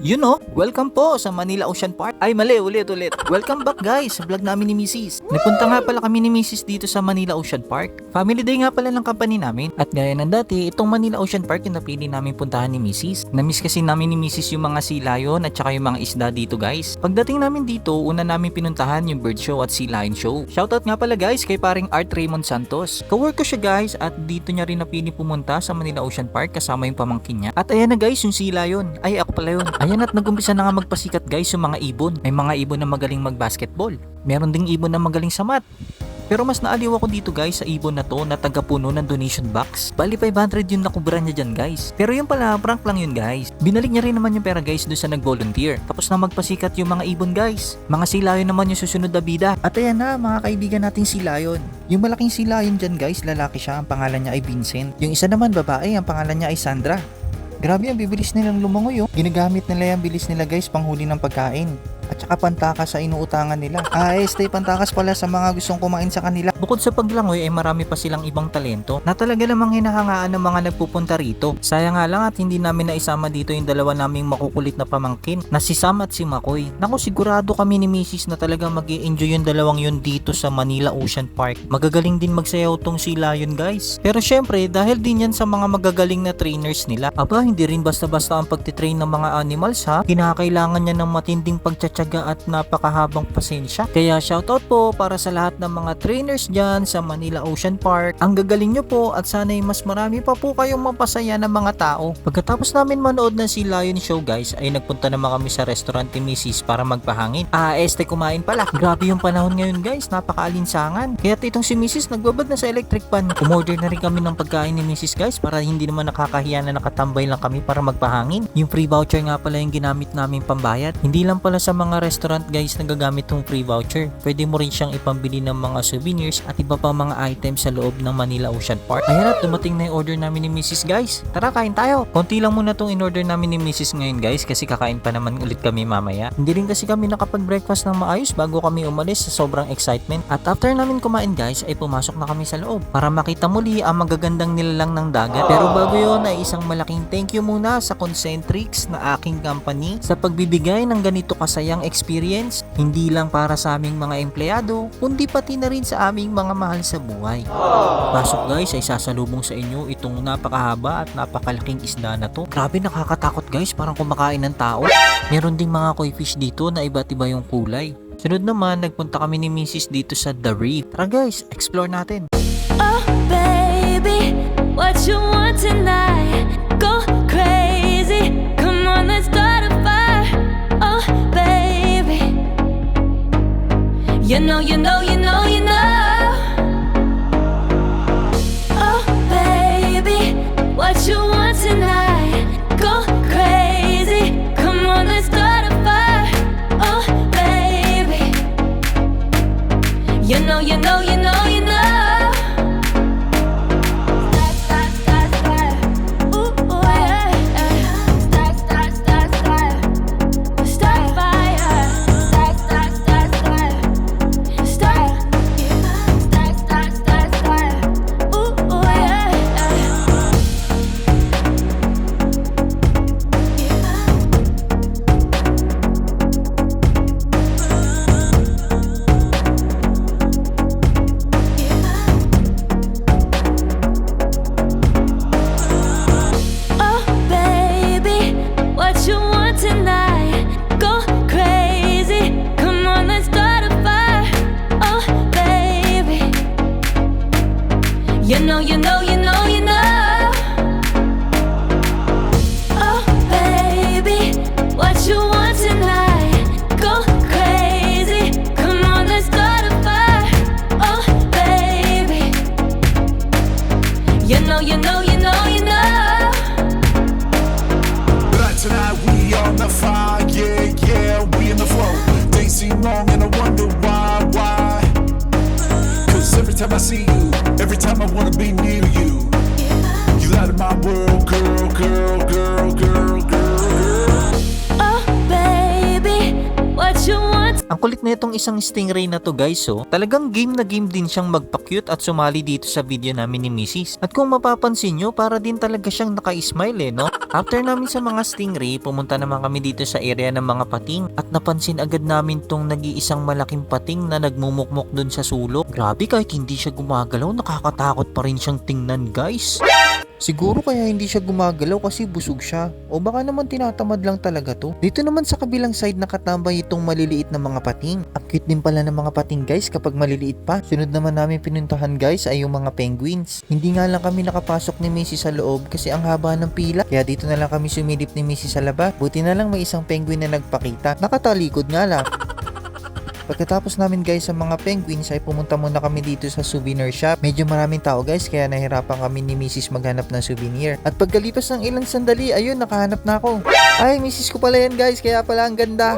You know, welcome po sa Manila Ocean Park. Ay mali, ulit ulit. Welcome back guys sa vlog namin ni Mrs. Nagpunta nga pala kami ni Mrs. dito sa Manila Ocean Park. Family day nga pala ng company namin. At gaya ng dati, itong Manila Ocean Park yung napili namin puntahan ni Mrs. Namiss kasi namin ni Mrs. yung mga sea lion at saka yung mga isda dito guys. Pagdating namin dito, una namin pinuntahan yung bird show at sea lion show. Shoutout nga pala guys kay paring Art Raymond Santos. Kawork ko siya guys at dito niya rin napili pumunta sa Manila Ocean Park kasama yung pamangkin niya. At ayan na guys yung sea lion. Ay ako pala yun. Ayan at nagumpisa na nga magpasikat guys yung mga ibon. May mga ibon na magaling mag-basketball. Meron ding ibon na magaling sa mat. Pero mas naaliw ako dito guys sa ibon na to na taga-puno ng donation box. Bali 500 yung nakubra niya dyan guys. Pero yung pala, prank lang yun guys. Binalik niya rin naman yung pera guys doon sa nag-volunteer. Tapos na magpasikat yung mga ibon guys. Mga silayon naman yung susunod na bida. At ayan na mga kaibigan nating silayon. Yung malaking silayon dyan guys, lalaki siya. Ang pangalan niya ay Vincent. Yung isa naman babae, ang pangalan niya ay Sandra. Grabe ang bibilis nilang lumangoy oh. Ginagamit nila yung bilis nila guys panghuli ng pagkain. At saka pantakas sa inuutangan nila. Este, pantakas pala sa mga gustong kumain sa kanila. Bukod sa paglangoy ay marami pa silang ibang talento na talaga namang hinahangaan ng mga nagpupunta rito. Sayang nga lang at hindi namin naisama dito yung dalawa naming makukulit na pamangkin na si Sam at si Makoy. Naku sigurado kami ni Mrs. na talaga mag enjoy yung dalawang yun dito sa Manila Ocean Park. Magagaling din magsayaw tong sila yun guys. Pero syempre dahil din yan sa mga magagaling na trainers nila. Aba hindi rin basta-basta ang pagtitrain ng mga animals ha. Kinakailangan niya ng matinding pagtsatsaga at napakahabang pasensya. Kaya shoutout po para sa lahat ng mga trainers dyan sa Manila Ocean Park. Ang gagaling nyo po at sana'y mas marami pa po kayong mapasaya ng mga tao. Pagkatapos namin manood ng si Lion Show guys ay nagpunta naman kami sa restaurant ni Mrs. para magpahangin. Ah, este kumain pala. Grabe yung panahon ngayon guys, napakaalinsangan. Kaya itong si Mrs. nagbabad na sa electric pan. Umorder na rin kami ng pagkain ni Mrs. guys para hindi naman nakakahiya na nakatambay lang kami para magpahangin. Yung free voucher nga pala yung ginamit namin pambayad. Hindi lang pala sa mga restaurant guys na gagamit tong free voucher. Pwede mo rin siyang ipambili ng mga souvenirs at iba pa mga items sa loob ng Manila Ocean Park. Ayan at dumating na yung order namin ni Mrs. guys. Tara kain tayo. Konti lang muna tong in-order namin ni Mrs. ngayon guys kasi kakain pa naman ulit kami mamaya. Hindi rin kasi kami nakapag-breakfast ng maayos bago kami umalis sa sobrang excitement. At after namin kumain guys ay pumasok na kami sa loob para makita muli ang magagandang nilalang ng dagat. Pero bago yun ay isang malaking thank you muna sa Concentrix na aking company sa pagbibigay ng ganito kasayang experience hindi lang para sa aming mga empleyado kundi pati na rin sa aming mga mahal sa buhay. Pasok guys ay sasalubong sa inyo itong napakahaba at napakalaking isda na to. Grabe nakakatakot guys parang kumakain ng tao. Meron ding mga koi fish dito na iba't iba yung kulay. Sunod naman, nagpunta kami ni Mrs. dito sa The Reef. Tara guys, explore natin. Oh, baby, what you want tonight? Go crazy. You know, you know, you know, you know. Oh, baby, what you want tonight? Go crazy. Come on, let's start a fire. Oh, baby. You know, you know, you know, know you know kulit na itong isang stingray na to guys so talagang game na game din siyang magpa-cute at sumali dito sa video namin ni Mrs. At kung mapapansin nyo para din talaga siyang naka-smile eh no? After namin sa mga stingray pumunta naman kami dito sa area ng mga pating at napansin agad namin tong nag-iisang malaking pating na nagmumukmok dun sa sulok. Grabe kahit hindi siya gumagalaw nakakatakot pa rin siyang tingnan guys. Siguro kaya hindi siya gumagalaw kasi busog siya. O baka naman tinatamad lang talaga to. Dito naman sa kabilang side nakatambay itong maliliit na mga pating. Ang cute din pala ng mga pating guys kapag maliliit pa. Sunod naman namin pinuntahan guys ay yung mga penguins. Hindi nga lang kami nakapasok ni Missy sa loob kasi ang haba ng pila. Kaya dito na lang kami sumilip ni Missy sa labas. Buti na lang may isang penguin na nagpakita. Nakatalikod nga lang. Pagkatapos namin guys sa mga penguins ay pumunta muna kami dito sa souvenir shop. Medyo maraming tao guys kaya nahirapan kami ni Mrs. maghanap ng souvenir. At pagkalipas ng ilang sandali ayun nakahanap na ako. Ay Mrs. ko pala yan guys kaya pala ang ganda.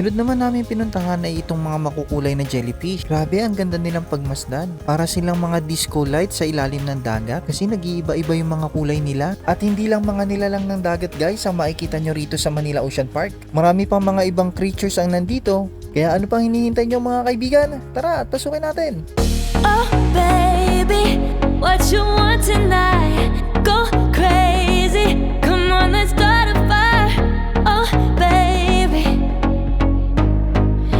Sunod naman namin pinuntahan ay itong mga makukulay na jellyfish. Grabe, ang ganda nilang pagmasdan. Para silang mga disco lights sa ilalim ng dagat kasi nag-iiba-iba yung mga kulay nila. At hindi lang mga nilalang ng dagat guys ang makikita nyo rito sa Manila Ocean Park. Marami pang mga ibang creatures ang nandito. Kaya ano pang hinihintay nyo mga kaibigan? Tara, pasukin natin! Oh, baby, what you want tonight?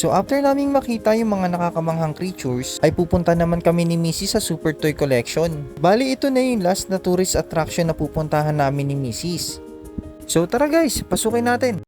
So after naming makita yung mga nakakamanghang creatures, ay pupunta naman kami ni Missy sa Super Toy Collection. Bali ito na yung last na tourist attraction na pupuntahan namin ni Mrs. So tara guys, pasukin natin.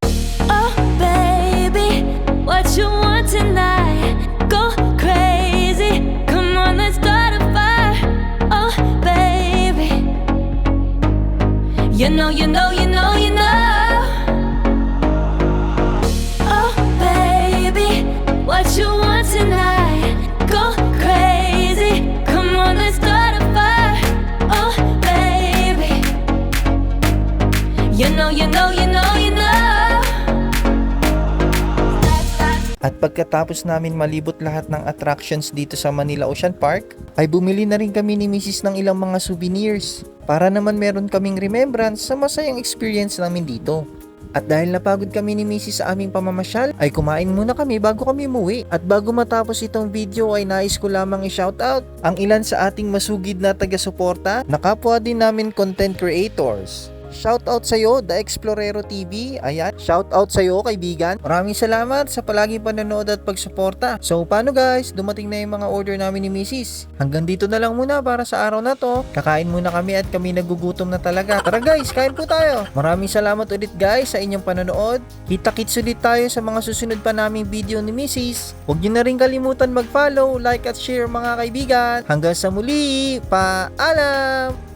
Pagkatapos namin malibot lahat ng attractions dito sa Manila Ocean Park, ay bumili na rin kami ni Mrs. ng ilang mga souvenirs para naman meron kaming remembrance sa masayang experience namin dito. At dahil napagod kami ni Mrs. sa aming pamamasyal, ay kumain muna kami bago kami umuwi. At bago matapos itong video ay nais ko lamang i-shoutout ang ilan sa ating masugid na taga-suporta na kapwa din namin content creators. Shoutout sa iyo, The Explorero TV. Ayan, shoutout sa iyo, kaibigan. Maraming salamat sa palaging panonood at pagsuporta. So, paano guys? Dumating na yung mga order namin ni Mrs. Hanggang dito na lang muna para sa araw na to. Kakain muna kami at kami nagugutom na talaga. Tara guys, kain po tayo. Maraming salamat ulit guys sa inyong panonood. Kita-kits ulit tayo sa mga susunod pa naming video ni Mrs. Huwag niyo na rin kalimutan mag-follow, like at share mga kaibigan. Hanggang sa muli, paalam!